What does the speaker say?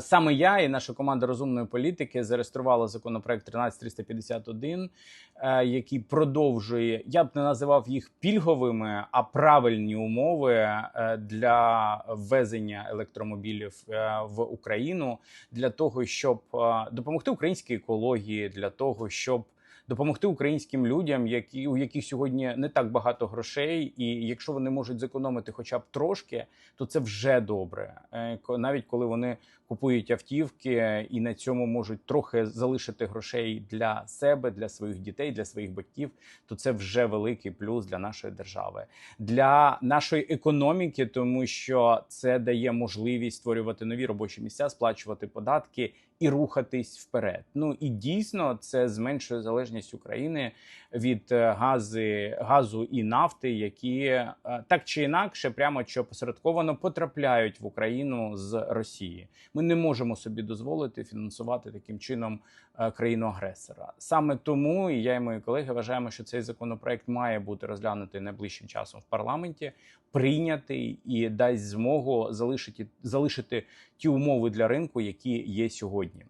Саме я і наша команда розумної політики зареєструвала законопроект 13351, е, який продовжує. Я б не називав їх пільговими, а правильні умови е, для ввезення електромобілів е, в Україну для того, щоб допомогти українській екології, для того, щоб допомогти українським людям, які у яких сьогодні не так багато грошей, і якщо вони можуть зекономити хоча б трошки, то це вже добре. Е, Навіть коли вони купують автівки і на цьому можуть трохи залишити грошей для себе, для своїх дітей, для своїх батьків, то це вже великий плюс для нашої держави, для нашої економіки, тому що це дає можливість створювати нові робочі місця, сплачувати податки і рухатись вперед. Ну і дійсно це зменшує залежність України від е, гази, газу і нафти, які е, так чи інакше, прямо чи опосередковано потрапляють в Україну з Росії. Ми не можемо собі дозволити фінансувати таким чином е, країну агресора. Саме тому і я і мої колеги вважаємо, що цей законопроект має бути розглянутий найближчим часом в парламенті, прийнятий і дасть змогу залишити залишити ті умови для ринку, які є сьогодні.